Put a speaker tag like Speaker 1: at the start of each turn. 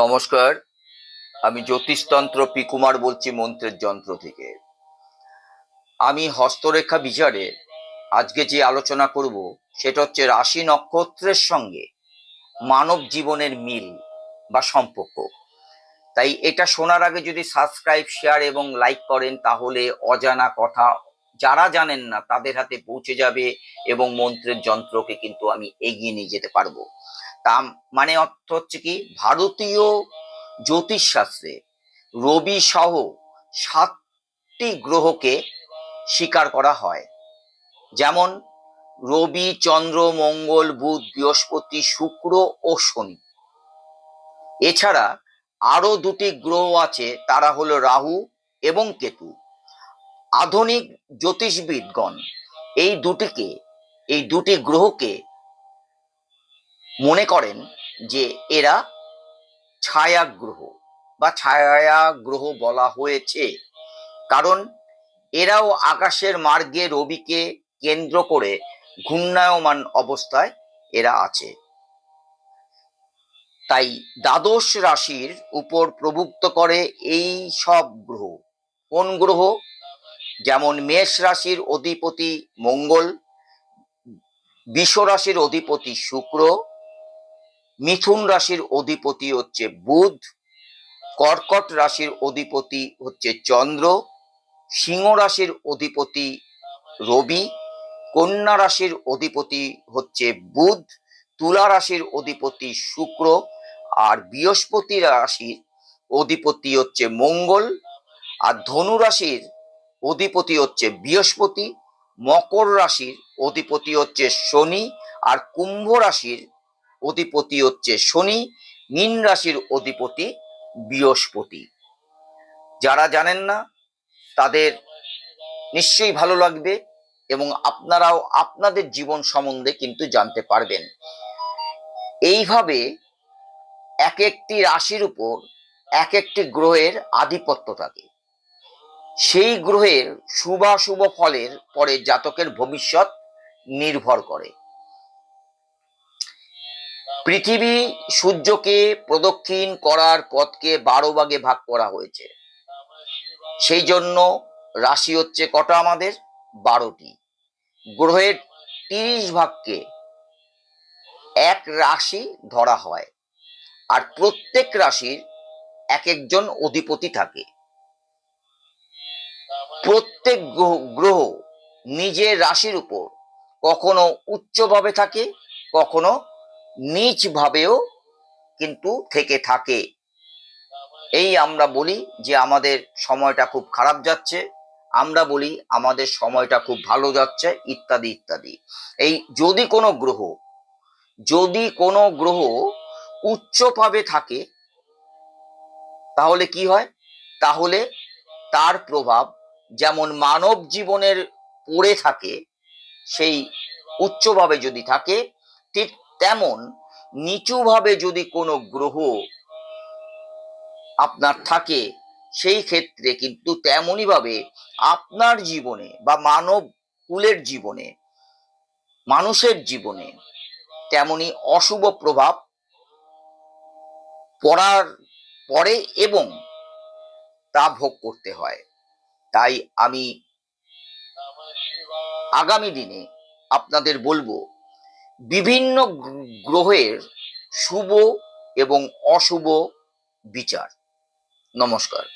Speaker 1: নমস্কার, আমি জ্যোতিষতন্ত্র পি কুমার বলছি মন্ত্রের যন্ত্র থেকে। আমি হস্তরেখা বিচারে আজকে যে আলোচনা করব, সেটা হচ্ছে রাশি নক্ষত্রের সঙ্গে মানব জীবনের মিল বা সম্পর্ক। তাই এটা শোনার আগে যদি সাবস্ক্রাইব, শেয়ার এবং লাইক করেন, তাহলে অজানা কথা যারা জানেন না, তাদের হাতে পৌঁছে যাবে এবং মন্ত্রের যন্ত্রকে কিন্তু আমি এগিয়ে নিয়ে যেতে পারব। তা মানে অর্থ হচ্ছে কি? ভারতীয় জ্যোতিষশাস্ত্রে রবি সহ সাতটি গ্রহকে স্বীকার করা হয়। যেমন, রবি, চন্দ্র, মঙ্গল, বুধ, বৃহস্পতি, শুক্র ও শনি। এছাড়া আরও দুটি গ্রহ আছে, তারা হলো রাহু এবং কেতু। আধুনিক জ্যোতিষবিদগণ এই দুটিকে, এই দুটি গ্রহকে মনে করেন যে এরা ছায়া গ্রহ বা ছায়া গ্রহ বলা হয়েছে। কারণ এরাও আকাশের মার্গে রবিকে কেন্দ্র করে ঘূর্ণায়মান অবস্থায় এরা আছে। তাই দ্বাদশ রাশির উপর প্রভুক্ত করে এই সব গ্রহ। কোন গ্রহ? যেমন মেষ রাশির অধিপতি মঙ্গল বিশ্ব রাশির অধিপতি শুক্র মিথুন রাশির অধিপতি হচ্ছে বুধ, কর্কট রাশির অধিপতি হচ্ছে চন্দ্র, সিংহ রাশির অধিপতি রবি, কন্যা রাশির অধিপতি হচ্ছে বুধ, তুলা রাশির অধিপতি শুক্র, আর বৃহস্পতি রাশির অধিপতি হচ্ছে মঙ্গল, আর ধনু রাশির অধিপতি হচ্ছে বৃহস্পতি, মকর রাশির অধিপতি হচ্ছে শনি, আর কুম্ভ রাশির অধিপতি হচ্ছে শনি, মীন রাশির অধিপতি বৃহস্পতি। যারা জানেন না, তাদের নিশ্চয়ই ভালো লাগবে এবং আপনারাও আপনাদের জীবন সম্বন্ধে কিন্তু জানতে পারবেন। এইভাবে এক একটি রাশির উপর এক একটি গ্রহের আধিপত্য থাকে। সেই গ্রহের শুভাশুভ ফলের পরে জাতকের ভবিষ্যৎ নির্ভর করে। পৃথিবী সূর্যকে প্রদক্ষিণ করার পথকে বারো ভাগে ভাগ করা হয়েছে। সেই জন্য রাশি হচ্ছে কটা আমাদের? বারোটি। গ্রহের তিরিশ ভাগকে এক রাশি ধরা হয় আর প্রত্যেক রাশির এক একজন অধিপতি থাকে। প্রত্যেক গ্রহ নিজের রাশির উপর কখনো উচ্চভাবে থাকে, কখনো নিচ ভাবেও কিন্তু থেকে থাকে। এই আমরা বলি যে আমাদের সময়টা খুব খারাপ যাচ্ছে, আমরা বলি আমাদের সময়টা খুব ভালো যাচ্ছে, ইত্যাদি ইত্যাদি। এই যদি কোনো গ্রহ, যদি কোনো গ্রহ উচ্চভাবে থাকে, তাহলে কি হয়? তাহলে তার প্রভাব যেমন মানব জীবনের পড়ে থাকে, সেই উচ্চভাবে যদি থাকে, ঠিক তেমন নিচুভাবে যদি কোনো গ্রহ আপনার থাকে, সেই ক্ষেত্রে কিন্তু তেমনই ভাবে আপনার জীবনে বা মানব কুলের জীবনে, মানুষের জীবনে তেমনি অশুভ প্রভাব পড়ার পরে এবং তা ভোগ করতে হয়। তাই আমি আগামী দিনে আপনাদের বলব বিভিন্ন গ্রহের শুভ এবং অশুভ বিচার। নমস্কার।